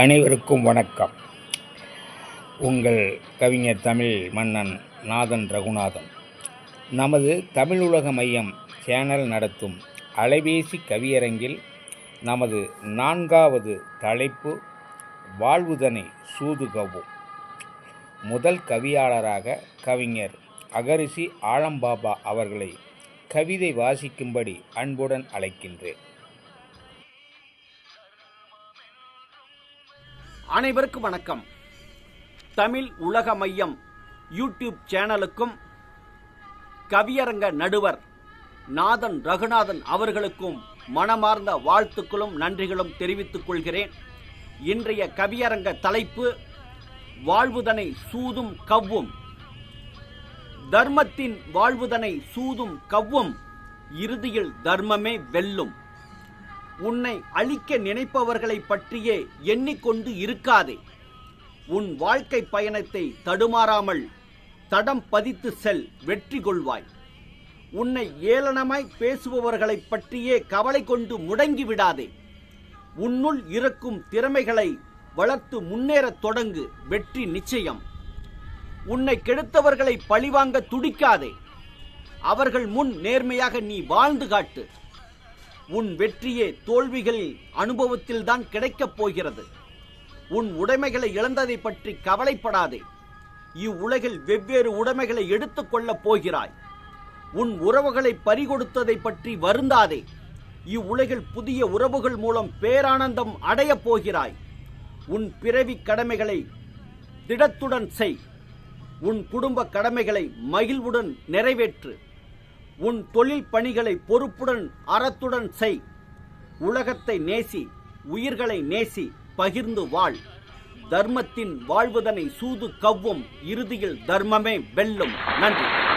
அனைவருக்கும் வணக்கம். உங்கள் கவிஞர் தமிழ் மன்னன் நாதன் ரகுநாதன். நமது தமிழுலக மையம் சேனல் நடத்தும் அலைபேசி கவியரங்கில் நமது நான்காவது தலைப்பு வாழ்வுதனை சூதுகவும். முதல் கவியாளராக கவிஞர் அகரிசி ஆலம்பாபா அவர்களை கவிதை வாசிக்கும்படி அன்புடன் அழைக்கின்றேன். அனைவருக்கும் வணக்கம். தமிழ் உலக மையம் யூடியூப் சேனலுக்கும் கவியரங்க நடுவர் நாதன் ரகுநாதன் அவர்களுக்கும் மனமார்ந்த வாழ்த்துக்களும் நன்றிகளும் தெரிவித்துக் கொள்கிறேன். இன்றைய கவியரங்க தலைப்பு வாழ்வுதனை சூதும் கவ்வும். தர்மத்தின் வாழ்வுதனை சூதும் கவ்வும். இறுதியில் தர்மமே வெல்லும். உன்னை அழிக்க நினைப்பவர்களை பற்றியே எண்ணிக்கொண்டு இருக்காதே. உன் வாழ்க்கை பயணத்தை தடுமாறாமல் தடம் பதித்து செல் வெற்றி கொள்வாய். உன்னை ஏளனமாய் பேசுபவர்களைப் பற்றியே கவலை கொண்டு முடங்கி விடாதே. உன்னுள் இருக்கும் திறமைகளை வளர்த்து முன்னேறத் தொடங்கு வெற்றி நிச்சயம். உன்னை கெடுத்தவர்களை பழிவாங்க துடிக்காதே. அவர்கள் முன் நேர்மையாக நீ வாழ்ந்து காட்டு. உன் வெற்றியே தோல்விகளில் அனுபவத்தில்தான் கிடைக்கப் போகிறது. உன் உடைமைகளை இழந்ததை பற்றி கவலைப்படாதே. இவ்வுலகில் வெவ்வேறு உடைமைகளை எடுத்துக்கொள்ளப் போகிறாய். உன் உறவுகளை பறிகொடுத்ததை பற்றி வருந்தாதே. இவ்வுலகில் புதிய உறவுகள் மூலம் பேரானந்தம் அடையப் போகிறாய். உன் பிறவி கடமைகளை திடத்துடன் செய். உன் குடும்ப கடமைகளை மகிழ்வுடன் நிறைவேற்று. உன் தொழில் பணிகளை பொறுப்புடன் அறத்துடன் செய். உலகத்தை நேசி உயிர்களை நேசி பகிர்ந்து வாழ். தர்மத்தின் வாழ்வதனை சூது கவ்வும் இறுதியில் தர்மமே வெல்லும். நன்றி.